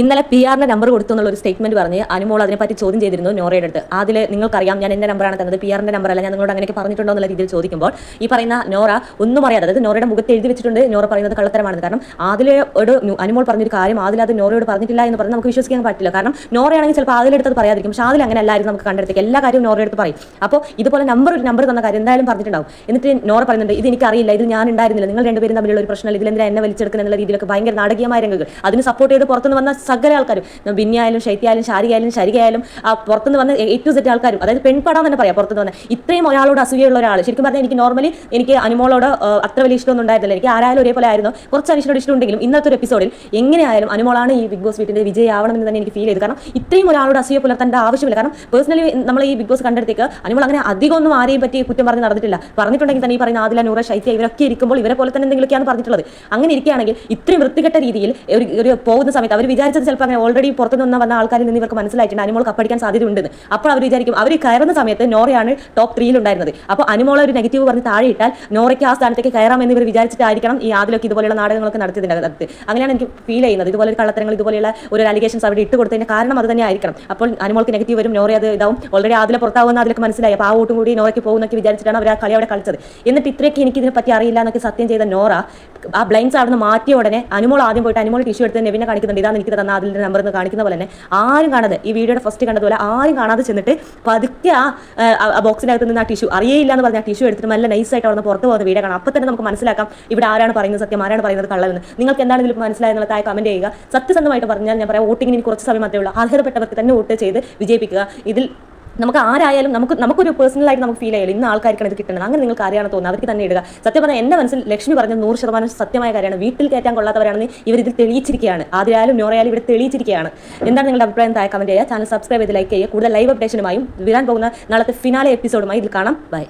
ഇന്നലെ പി ആറിന്റെ നമ്പർ കൊടുത്തു എന്നുള്ള ഒരു സ്റ്റേറ്റ്മെന്റ് പറഞ്ഞ് അനുമോൾ അതിനെപ്പറ്റി ചോദ്യം ചെയ്തിരുന്നു നോറയുടെ അടുത്ത്. അതിൽ നിങ്ങൾക്കറിയാം ഞാൻ എന്റെ നമ്പറാണ് തന്നത്. പി ആറിന്റെ നമ്പർ അല്ല. ഞാൻ നിങ്ങളോട് അങ്ങനെ പറഞ്ഞിട്ടുണ്ടോ എന്നുള്ള രീതിയിൽ ചോദിക്കുമ്പോൾ ഈ പറയുന്ന നോറ ഒന്നും അറിയാതെ അതായത് നോറയുടെ മുഖത്ത് എഴുതി വെച്ചിട്ടുണ്ട്. നോറ പറയുന്നത് കള്ളത്തരമാണ് കാരണം ആദിലയോട് അനുമോൾ പറഞ്ഞൊരു കാര്യം ആദിൽ അത് നോറയോട് പറഞ്ഞിട്ടില്ല എന്ന് പറഞ്ഞാൽ നമുക്ക് വിശ്വസിക്കാൻ പറ്റില്ല. കാരണം നോറയാണെങ്കിൽ ചിലപ്പോൾ അതിലെടുത്ത് അത് പറയാതിരിക്കും. പക്ഷേ ആദിൽ അങ്ങനെ എല്ലാവരും നമുക്ക് കണ്ടെടുത്തേക്ക്. എല്ലാ കാര്യവും നോറയുടെ അടുത്ത് പറയും. അപ്പോൾ ഇതുപോലെ നമ്പർ ഒരു നമ്പർ തന്ന കാര്യം എന്തായാലും പറഞ്ഞിട്ടുണ്ടാവും. എന്നിട്ട് നോറ പറയുന്നുണ്ട് ഇത് എനിക്കറിയില്ല. ഇത് ഞാൻ ഉണ്ടായിരുന്നില്ല. നിങ്ങൾ രണ്ടുപേരും തമ്മിലുള്ള ഒരു പ്രശ്നമില്ല. ഇതിലെന്തിനാ എന്നെ വലിച്ചെടുക്കുന്ന എന്നുള്ള രീതിയിലൊക്കെ ഭയങ്കര നാടകീയമായ രംഗങ്ങൾ. അതിന് സപ്പോർട്ട് ചെയ്ത് പുറത്തുനിന്ന് വന്ന സകല ആൾക്കാരും. ബിന്നിയായാലും ശൈത്യായാലും ശാരികയായാലും ശരികയായാലും ആ പുറത്തുനിന്ന് വന്ന എ ടു സെറ്റ് ആൾക്കാരും അതായത് പെൺപടാന്ന് തന്നെ പറയാം പുറത്തുനിന്ന് വന്ന. ഇത്രയും ഒരാളോട് അസൂയുള്ള ഒരാൾ ശരിക്കും പറഞ്ഞാൽ എനിക്ക് നോർമലി എനിക്ക് അനുമോളോട് അത്ര വലിയ ഇഷ്ടമൊന്നും ഉണ്ടായിരുന്നില്ല. എനിക്ക് ആരായാലും ഒരേപോലെ ആയിരുന്നു. കുറച്ച് അനുഷ്ഠനോട് ഇഷ്ടമുണ്ടെങ്കിലും ഇന്നത്തെ ഒരു എപ്പിസോഡിൽ എങ്ങനെയായാലും അനുമോളാണ് ഈ ബിഗ് ബോസ് വീട്ടിന്റെ വിജയമാവണമെന്ന് തന്നെ എനിക്ക് ഫീൽ ചെയ്തു. കാരണം ഇത്രയും ഒരാളോട് അസൂയ പുലർത്തേണ്ട ആവശ്യമില്ല. കാരണം പേഴ്സണലി നമ്മൾ ഈ ബിഗ് ബോസ് കണ്ടെടുത്തേക്ക് അനുമോൾ അങ്ങനെ അധികം ഒന്നും ആരെയും പറ്റി കുറ്റം പറഞ്ഞ് നടന്നിട്ടില്ല. പറഞ്ഞിട്ടുണ്ടെങ്കിൽ തന്നെ ഈ പറയുന്ന ആദില നൂറ ശൈത്യ ഇവരൊക്കെ ഇരിക്കുമ്പോൾ ഇവരെ പോലെ തന്നെ എന്തെങ്കിലുമൊക്കെയാണ് പറഞ്ഞിട്ടുള്ളത്. അങ്ങനെ ഇരിക്കുകയാണെങ്കിൽ ഇത്രയും വൃത്തികെട്ട രീതിയിൽ ഒരു പോകുന്ന സമയത്ത് അവർ വിചാരിച്ചത് ചിലപ്പോൾ അങ്ങനെ ഓൾറെഡി പുറത്തുനിന്ന് വന്ന ആൾക്കാരിൽ നിന്ന് ഇവർക്ക് മനസ്സിലായിട്ടുണ്ട് അനുമോൾ കപ്പടിക്കാൻ സാധ്യതയുണ്ടെന്ന് അപ്പോൾ അവർ വിചാരിക്കും അവർ കയറുന്ന സമയത്ത് നോറയാണ് ടോപ്പ് ത്രീയിൽ ഉണ്ടായിരുന്നത്. അപ്പോൾ അനുമോളെ ഒരു നെഗറ്റീവ് പറഞ്ഞ് താഴെ ഇട്ടാൽ നോറയ്ക്ക് ആ സ്ഥാനത്തേക്ക് കയറാമെന്ന് ഇവർ വിചാരിച്ചിട്ടായിരിക്കണം ഈ ആദ്യമൊക്കെ ഇതുപോലെയുള്ള നാടകങ്ങളൊക്കെ നടത്തിയതിനകത്ത് അങ്ങനെയാണ് എനിക്ക് ഫീൽ ചെയ്യുന്നത്. ഇതുപോലെ ഒരു കള്ളത്തരങ്ങൾ ഇതുപോലെയുള്ള ഒരു അലിഗേഷൻസ് അവിടെ ഇട്ട് കൊടുത്തതിന്റെ കാരണം അത് തന്നെ ആയിരിക്കണം. അപ്പോൾ അനുമോൾക്ക് നെഗറ്റീവ് വരും നോറ അത് ഇതാവും. ഓൾറെഡി ആദിലെ പുറത്താവുന്ന അതിലൊക്കെ മനസ്സിലായി. അപ്പോൾ ആ വോട്ടും കൂടി നോറയ്ക്ക് പോകുന്നൊക്കെ വിചാരിച്ചിട്ടാണ് അവർ ആ കളി അവിടെ കളിച്ചത്. എന്നിട്ട് ഇത്രയൊക്കെ എനിക്ക് ഇതിനെ പറ്റി അറിയില്ല എന്നൊക്കെ സത്യം ചെയ്ത നോറ ആ ബ്ലൈൻസ് അവിടെ നിന്ന് മാറ്റിയ ഉടനെ അനുമോൾ ആദ്യം പോയിട്ട് അനുമോൾ ടിഷ്യൂ എടുത്ത് നെവിനെ കാണിക്കുന്നുണ്ട്. ഇതാണ് എനിക്ക് തന്ന അതിന്റെ നമ്പർ എന്ന് കാണിക്കുന്ന പോലെ തന്നെ ആരും കാണാതെ ഈ വീഡിയോയുടെ ഫസ്റ്റ് കണ്ടതുപോലെ ആരും കാണാതെ ചെന്നിട്ട് പതുക്കെ ആ ബോക്സിനകത്ത് നിന്ന് ആ ടിഷ്യൂ അറിയില്ല എന്ന് പറഞ്ഞ ആ ടിഷ്യൂ എടുത്തിട്ട് നല്ല നൈസായിട്ട് അവിടെ പുറത്ത് പോകുന്ന വീഡിയോ കാണാം. അപ്പോൾ തന്നെ നമുക്ക് മനസ്സിലാക്കാം ഇവിടെ ആരാണ് പറയുന്നത് സത്യം ആരാണ് പറയുന്നത് കള്ളമെന്ന് നിങ്ങൾക്ക് എന്താണ് ഇതിൽ മനസ്സിലായെന്നുള്ള താഴെ കമന്റ് ചെയ്യുക. സത്യസന്ധമായിട്ട് പറഞ്ഞാൽ ഞാൻ പറയാം വോട്ടിങ്ങിന് കുറച്ച് സമയം മാത്രമേ ഉള്ളൂ. അർഹതപ്പെട്ടവർക്ക് തന്നെ വോട്ട് ചെയ്ത് വിജയിപ്പിക്കുക. ഇതിൽ നമുക്ക് ആരായാലും നമുക്ക് നമുക്കൊരു പേഴ്സണലായിട്ട് നമുക്ക് ഫീൽ ആയാലും ഇന്ന ആൾക്കാർക്കാണ് ഇത് കിട്ടുന്നത്. അങ്ങനെ നിങ്ങൾക്ക് അറിയാൻ തോന്നുന്നത് അവർക്ക് തന്നെ ഇടുക. സത്യം പറഞ്ഞാൽ എന്റെ മനസ്സിൽ ലക്ഷ്മി പറഞ്ഞ നൂറ് ശതമാനം സത്യമായ കാര്യമാണ്. വീട്ടിൽ കയറ്റാൻ കൊള്ളാത്തവരാണെന്ന് ഇവർ ഇതിൽ തെളിയിച്ചിരിക്കുകയാണ്. ആദ്യമായാലും നോറയാലും ഇവിടെ തെളിയിച്ചിരിക്കുകയാണ്. എന്താണ് നിങ്ങളുടെ അഭിപ്രായം? താഴെ കമന്റ് ചെയ്യുക. ചാനൽ സബ്സ്ക്രൈബ് ചെയ്ത് ലൈക്ക് ചെയ്യുക. കൂടുതൽ ലൈവ് അപ്ഡേഷനുമായും വരാൻ പോകുന്ന നാളത്തെ ഫിനാലെ എപ്പിസോഡുമായി ഇതിൽ കാണാം. ബൈ